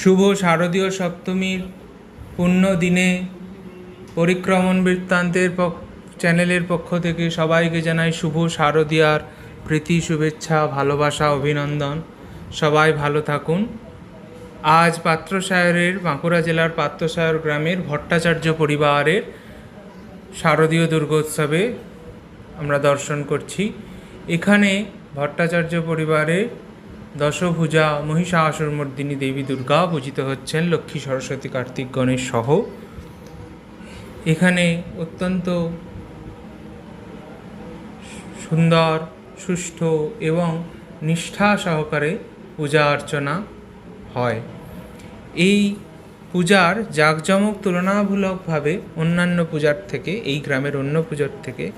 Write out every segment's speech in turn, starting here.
শুভ শারদীয় সপ্তমীর পুণ্য দিনে পরিক্রমণ বৃত্তান্তের চ্যানেলের পক্ষ থেকে সবাইকে জানাই শুভ শারদীয়ার প্রীতি, শুভেচ্ছা, ভালোবাসা, অভিনন্দন। সবাই ভালো থাকুন। আজ পাত্রসায়রের বাঁকুড়া জেলার পাত্রসায়র গ্রামের ভট্টাচার্য পরিবারের শারদীয় দুর্গোৎসবে আমরা দর্শন করছি। এখানে ভট্টাচার্য পরিবারে দশভুজা মহিষাসুরমর্দিনী দেবী দুর্গা পূজিত হচ্ছেন লক্ষ্মী সরস্বতী কার্তিক গণেশ সহ। এখানে অত্যন্ত সুন্দর, সুষ্ঠু এবং নিষ্ঠা সহকারে পূজা অর্চনা হয়। এই পূজার জাঁকজমক তুলনামূলকভাবে অন্যান্য পূজার থেকে, এই গ্রামের অন্য পূজার থেকে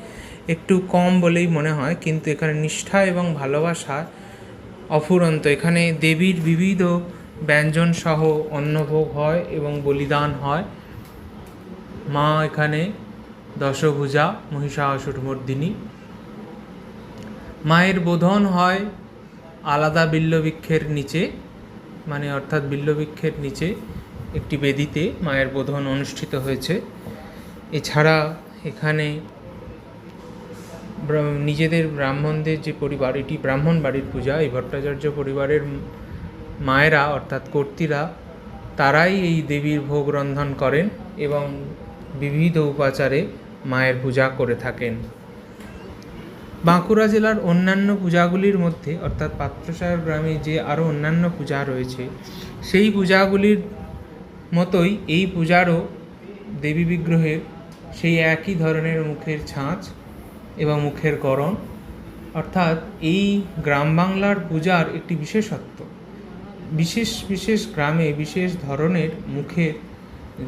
একটু কম বলেই মনে হয়, কিন্তু এখানে নিষ্ঠা এবং ভালোবাসা অফুরন্ত। এখানে দেবীর বিবিধ ব্যঞ্জন সহ অন্নভোগ হয় এবং বলিদান হয়। মা এখানে দশভুজা, মহিষাসুরমর্দিনী। মায়ের বোধন হয় আলাদা বিল্লবৃক্ষের নিচে মানে অর্থাৎ বিল্লবৃক্ষের নিচে একটি বেদিতে মায়ের বোধন অনুষ্ঠিত হয়েছে। এছাড়া এখানে নিজেদের ব্রাহ্মণদের যে পরিবার, এটি ব্রাহ্মণ বাড়ির পূজা, এই ভট্টাচার্য পরিবারের মায়েরা, অর্থাৎ কর্ত্রীরা তারাই এই দেবীর ভোগ রন্ধন করেন এবং বিবিধ উপাচারে মায়ের পূজা করে থাকেন। বাঁকুড়া জেলার অন্যান্য পূজাগুলির মধ্যে, অর্থাৎ পাত্রসায়র গ্রামে যে আরও অন্যান্য পূজা রয়েছে, সেই পূজাগুলির মতোই এই পূজারও দেবী বিগ্রহের সেই একই ধরনের মুখের ছাঁচ এবং মুখের করণ অর্থাৎ এই গ্রাম বাংলার পূজার একটি বিশেষত্ব। বিশেষ বিশেষ গ্রামে বিশেষ ধরনের মুখের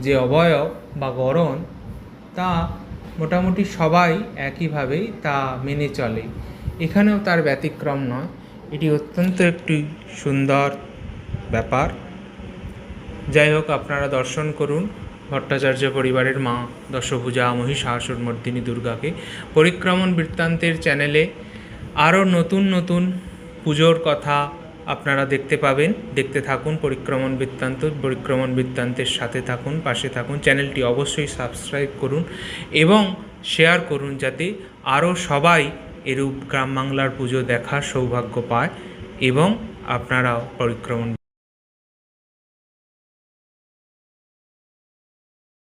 যে অবয়ব বা গড়ন তা মোটামুটি সবাই একইভাবেই তা মেনে চলে। এখানেও তার ব্যতিক্রম নয়। এটি অত্যন্ত একটি সুন্দর ব্যাপার। যাই হোক, আপনারা দর্শন করুন। ভট্টাচার্য পরিবারের মা দশভুজা মহিষাসুরমর্দিনী দুর্গাকে পরিক্রমণ বৃত্তান্তের চ্যানেলে আরও নতুন নতুন পুজোর কথা আপনারা দেখতে পাবেন। দেখতে থাকুন পরিক্রমণ বৃত্তান্ত, পরিক্রমণ বৃত্তান্তের সাথে থাকুন, পাশে থাকুন। চ্যানেলটি অবশ্যই সাবস্ক্রাইব করুন এবং শেয়ার করুন যাতে আরও সবাই এরূপ গ্রাম বাংলার পুজো দেখার সৌভাগ্য পায় এবং আপনারাও পরিক্রমণ